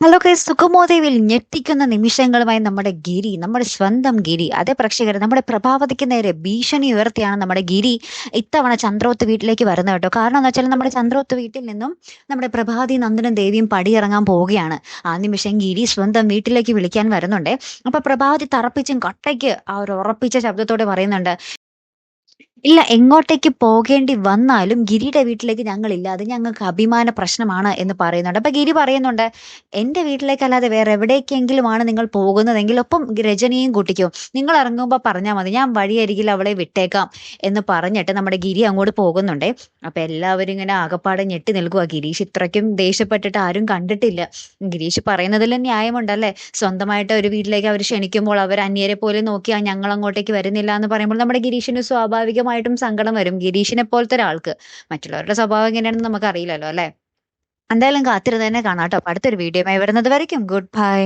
Hello കൈ സുഖമോദേവിൽ ഞെട്ടിക്കുന്ന നിമിഷങ്ങളുമായി നമ്മുടെ ഗിരി നമ്മുടെ സ്വന്തം ഗിരി അതേ പ്രേക്ഷകർ നമ്മുടെ പ്രഭാവതിക്ക് നേരെ ഭീഷണി ഉയർത്തിയാണ് നമ്മുടെ ഗിരി. ഇത്തവണ ചന്ദ്രോത്ത് വീട്ടിലേക്ക് വരുന്നത് കേട്ടോ. കാരണം എന്ന് വെച്ചാൽ നമ്മുടെ ചന്ദ്രോത്ത് വീട്ടിൽ നിന്നും നമ്മുടെ പ്രഭാതി നന്ദനും ദേവിയും പടിയിറങ്ങാൻ പോവുകയാണ്. ആ നിമിഷം ഗിരി സ്വന്തം വീട്ടിലേക്ക് വിളിക്കാൻ വരുന്നുണ്ട്. അപ്പൊ പ്രഭാതി തറപ്പിച്ചും കട്ടയ്ക്ക് ആ ഒരു ഉറപ്പിച്ച ശബ്ദത്തോടെ പറയുന്നുണ്ട് ഇല്ല എങ്ങോട്ടേക്ക് പോകേണ്ടി വന്നാലും ഗിരിയുടെ വീട്ടിലേക്ക് ഞങ്ങളില്ല. അത് ഞങ്ങൾക്ക് അഭിമാന പ്രശ്നമാണ് എന്ന് പറയുന്നുണ്ട്. അപ്പൊ ഗിരി പറയുന്നുണ്ട് എന്റെ വീട്ടിലേക്കല്ലാതെ വേറെ എവിടേക്കെങ്കിലുമാണ് നിങ്ങൾ പോകുന്നതെങ്കിൽ ഒപ്പം രജനിയും കുട്ടിക്കും. നിങ്ങൾ ഇറങ്ങുമ്പോൾ പറഞ്ഞാൽ മതി. ഞാൻ വഴിയരികിൽ അവളെ വിട്ടേക്കാം എന്ന് പറഞ്ഞിട്ട് നമ്മുടെ ഗിരി അങ്ങോട്ട് പോകുന്നുണ്ട്. അപ്പൊ എല്ലാവരും ഇങ്ങനെ ആകപ്പാടെ ഞെട്ടി നിൽക്കുക ഗിരീഷ് ഇത്രയ്ക്കും ദേഷ്യപ്പെട്ടിട്ട് ആരും കണ്ടിട്ടില്ല. ഗിരീഷ് പറയുന്നതിൽ ന്യായമുണ്ടല്ലേ? സ്വന്തമായിട്ട് ഒരു വീട്ടിലേക്ക് അവർ ക്ഷണിക്കുമ്പോൾ അവർ അന്യരെ പോലെ നോക്കിയാ ഞങ്ങൾ അങ്ങോട്ടേക്ക് വരുന്നില്ല എന്ന് പറയുമ്പോൾ നമ്മുടെ ഗിരീഷിന് സ്വാഭാവികമായിട്ടും സങ്കടം വരും ഗിരീഷിനെ പോലത്തെ ഒരാൾക്ക്. മറ്റുള്ളവരുടെ സ്വഭാവം എങ്ങനെയാണെന്ന് നമുക്ക് അറിയില്ലല്ലോ അല്ലെ? എന്തായാലും കാത്തിരുന്ന് തന്നെ കാണാം കേട്ടോ. അടുത്തൊരു വീഡിയോ വരുന്നത് വരയ്ക്കും. Good bye